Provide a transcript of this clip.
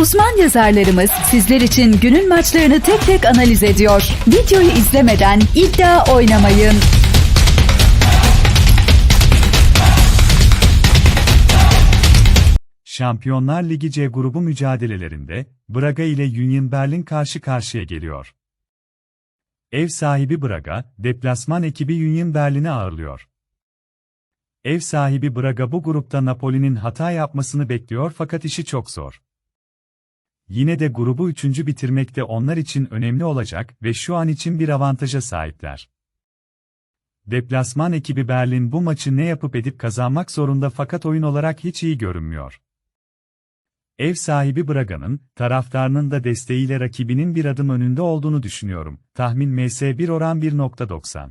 Uzman yazarlarımız sizler için günün maçlarını tek tek analiz ediyor. Videoyu izlemeden iddia oynamayın. Şampiyonlar Ligi C grubu mücadelelerinde Braga ile Union Berlin karşı karşıya geliyor. Ev sahibi Braga, deplasman ekibi Union Berlin'i ağırlıyor. Ev sahibi Braga bu grupta Napoli'nin hata yapmasını bekliyor fakat işi çok zor. Yine de grubu üçüncü bitirmek de onlar için önemli olacak ve şu an için bir avantaja sahipler. Deplasman ekibi Berlin bu maçı ne yapıp edip kazanmak zorunda fakat oyun olarak hiç iyi görünmüyor. Ev sahibi Braga'nın, taraftarının da desteğiyle rakibinin bir adım önünde olduğunu düşünüyorum. Tahmin MS1 oran 1.90.